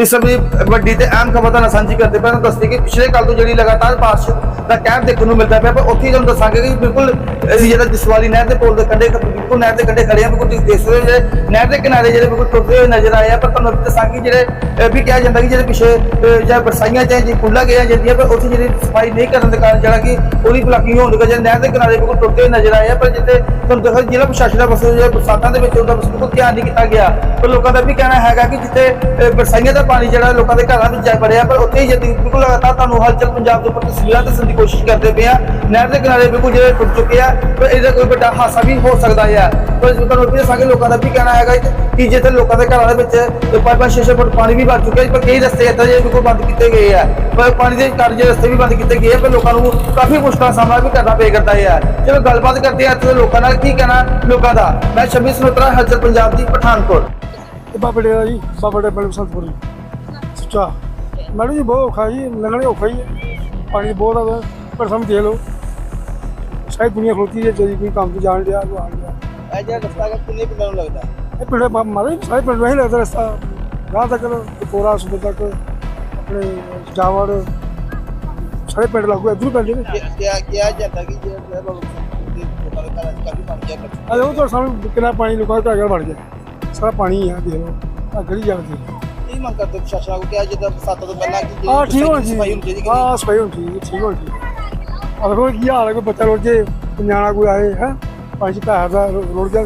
ਇਸ ਸਮੇਂ ਵੱਡੀ ਤੇ ਅਹਿਮ ਖਬਰ ਤੁਹਾਨੂੰ ਸਾਂਝੀ ਕਰਦੇ ਪਏ ਤੁਹਾਨੂੰ ਦੱਸਦੇ ਕਿ ਪਿਛਲੇ ਕੱਲ ਤੋਂ ਜਿਹੜੀ ਲਗਾਤਾਰ ਬਾਰਿਸ਼ ਦਾ ਕਹਿਰ ਦੇਖਣ ਨੂੰ ਮਿਲਦਾ ਪਿਆ, ਪਰ ਉੱਥੇ ਹੀ ਤੁਹਾਨੂੰ ਦੱਸਾਂਗੇ ਕਿ ਬਿਲਕੁਲ ਅਸੀਂ ਜਿਹੜਾ ਜਸਵਾਲੀ ਨਹਿਰ ਦੇ ਪੁਲ ਦੇ ਕੰਢੇ ਬਿਲਕੁਲ ਨਹਿਰ ਦੇ ਕੰਢੇ ਖੜੇ ਆ, ਬਿਲਕੁਲ ਤੁਸੀਂ ਦੇਖ ਸਕਦੇ ਹੋ ਜਿਹੜੇ ਨਹਿਰ ਦੇ ਕਿਨਾਰੇ ਜਿਹੜੇ ਬਿਲਕੁਲ ਟੁੱਟਦੇ ਹੋਏ ਨਜ਼ਰ ਆਏ ਆ, ਪਰ ਤੁਹਾਨੂੰ ਵੀ ਦੱਸਾਂਗੇ ਕਿ ਜਿਹੜੇ, ਅਹ, ਵੀ ਕਿਹਾ ਜਾਂਦਾ ਕਿ ਜਿਹੜੇ ਪਿਛੇ ਜਾਂ ਬਰਸਾਈਆਂ ਜਾਂ ਜੀ ਪੁੱਲਾ ਗਿਆ ਜਾਂਦੀਆਂ ਪਰ ਉੱਥੇ ਜਿਹੜੀ ਸਫ਼ਾਈ ਨਹੀਂ ਕਰਨ ਦੇ ਕਾਰਨ ਜਿਹੜਾ ਕਿ ਉਹਦੀ ਬਲਾਕਿੰਗ ਹੋਣ ਦੇ ਕਾਰਨ ਨਹਿਰ ਦੇ ਕਿਨਾਰੇ ਬਿਲਕੁਲ ਟੁੱਟਦੇ ਹੋਏ ਨਜ਼ਰ ਆਏ ਆ, ਪਰ ਜਿੱਥੇ ਤੁਹਾਨੂੰ ਦੇਖੋ ਜ਼ਿਲ੍ਹਾ ਪ੍ਰਸ਼ਾਸਨ ਦਾ ਬਸ ਜਿਹੜੇ ਬਰਸਾਤਾਂ ਦੇ ਵਿੱਚ ਉਹਦਾ ਬਿਲਕੁਲ ਧਿਆਨ ਨਹੀਂ ਕੀਤਾ ਗਿਆ। ਪਰ ਲੋਕਾਂ ਦਾ ਵੀ ਕਹਿਣਾ ਹੈਗਾ ਕਿ ਜਿੱਥੇ, ਅਹ ਬਰਸਾਈਆਂ ਦਾ ਪਾਣੀ ਜਿਹੜਾ ਲੋਕਾਂ ਦੇ ਘਰਾਂ ਵਿੱਚ ਜਾ ਵੜਿਆ, ਪਰ ਉੱਥੇ ਹੀ ਜੇ ਬਿਲਕੁਲ ਲਗਾਤਾਰ ਤੁਹਾਨੂੰ ਹਲਚਲ ਪੰਜਾਬ ਦੇ ਉੱਪਰ ਤਸਵੀਰਾਂ ਦੱਸਣ ਦੀ ਕੋਸ਼ਿਸ਼ ਕਰਦੇ ਪਏ ਆ, ਨਹਿਰ ਦੇ ਕਿਨਾਰੇ ਬਿਲਕੁਲ ਜਿਹੜੇ ਟੁੱਟ ਚੁੱਕੇ ਆ, ਪਰ ਇਹਦਾ ਕੋਈ ਵੱਡਾ ਹਾਦਸਾ ਵੀ ਹੋ ਸਕਦਾ ਹੈ ਪਰ ਤੁਹਾਨੂੰ ਵੀ ਦੱਸਾਂਗੇ ਲੋਕਾਂ ਦਾ ਵੀ ਕਹਿਣਾ ਹੈਗਾ ਕਿ ਜਿੱਥੇ ਲੋਕਾਂ ਦੇ ਘਰਾਂ ਦੇ ਵਿੱਚ ਪੰਜ ਪੰਜ ਛੇ ਛੇ ਫੁੱਟ ਪਾਣੀ ਵੀ ਵੱਜ ਚੁੱਕਿਆ ਪਰ ਕਈ ਰਸਤੇ ਇੱਦਾਂ ਜਿਹੜੇ ਬਿਲਕੁਲ ਬੰਦ ਕੀਤੇ ਗਏ ਆ। ਪਰ ਪਾਣੀ ਦੇ ਕਾਰਨ ਜਿਹੜੇ ਰਸਤੇ ਵੀ ਬੰਦ ਕੀਤੇ ਗਏ ਪਰ ਲੋਕਾਂ ਨੂੰ ਕਾਫੀ ਮੁਸ਼ਕਲਾਂ ਸਾਹਮਣਾ ਵੀ ਕਰਨਾ ਪਏ ਕਰਦਾ ਹੈ ਚਲੋ ਗੱਲਬਾਤ ਕਰਦੇ ਆ ਇੱਥੇ ਲੋਕਾਂ ਨਾਲ, ਕੀ ਕਹਿਣਾ ਲੋਕਾਂ ਦਾ? ਮੈਂ ਸ਼ਮੀ ਸਨੋਤਰਾ ਹਲਚਲ ਪੰਜਾਬ ਦੀ, ਪਠਾਨਕੋਟ। ਇਹ ਬਾਬਾ ਜੀ, ਬਾਬਾ ਡੇਰਾ ਸੰਤਪੁਰ ਸੁੱਚਾ। ਮੈਡਮ ਜੀ, ਬਹੁਤ ਔਖਾ ਜੀ, ਲੰਘਣੇ ਔਖਾ ਹੀ ਪਾਣੀ ਬਹੁਤ ਆ, ਪਰ ਸਮਝ ਲਓ। ਸ਼ਾਇਦ ਦੁਨੀਆ ਖਲੋਤੀ ਹੈ ਜਿਹੜੀ ਕੋਈ ਕੰਮ ਤੇ ਜਾਣ ਡਿਆ ਕੋਈ ਆਣ ਡਿਆ ਇਹ ਜਿਹੜਾ ਰਸਤਾ ਹੈ ਕਿੰਨੇ ਪਿੰਡਾਂ ਨੂੰ ਲੱਗਦਾ? ਇਹ ਪਿੰਡ ਮਾ- ਮਾਰੇ ਸਾਰੇ ਪਿੰਡ ਨਹੀਂ ਲੱਗਦਾ ਰਸਤਾ। ਗਾਂ ਤੱਕ ਕੋਰਾ ਸੁਬੇ ਤੱਕ ਆਪਣੇ ਜਾਵੜ ਸਾਰੇ ਪਿੰਡ ਲੱਗੂ ਇਧਰੋਂ ਪੈਂਦੇ ਨੇ। ਕਿਹਾ ਕਿਹਾ ਜਾਂਦਾ ਕਿ ਜਿਹੜਾ ਲੋਕਾਂ ਦੇ ਘਰਾਂ 'ਚ ਕਾਫੀ ਪਾਣੀ ਗਿਆ ਅਜੇ ਉਹ ਤਾਂ ਸਾਹਮਣੇ ਕਿੰਨਾ ਪਾਣੀ ਲੋਕਾਂ ਦੇ ਘਰ ਘਰ ਵੜ ਗਿਆ। ਸਾਰਾ ਪਾਣੀ ਆ ਦੇਖ ਲਓ ਆ ਗਲੀ ਜਾਂਦੀ ਇਹ ਮੰਗ ਕਰਦੇ ਪ੍ਰਸ਼ਾਸਨ ਨੂੰ? ਕਿਹਾ ਜਿੱਦਾਂ ਬਰਸਾਤਾਂ ਤੋਂ ਪਹਿਲਾਂ ਕਿ ਆ ਠੀਕ ਹੋਣੀ ਸਫ਼ਾਈ ਹੋਣੀ ਚਾਹੀਦੀ ਚਾਹੀਦੀ ਹਾਂ ਸਫ਼ਾਈ ਹੋਣੀ ਚਾਹੀਦੀ ਠੀਕ ਹੋਣੀ ਚਾਹੀਦੀ। ਆ ਦੇਖੋ ਕੀ ਹਾਲ ਹੈ, ਕੋਈ ਬੱਚਾ ਰੋੜ ਜੇ ਨਿਆਣਾ ਕੋਈ ਆਏ, ਹੈ? ਪੰਜ ਪੈਸੇ ਦਾ ਰੋ- ਗਿਆ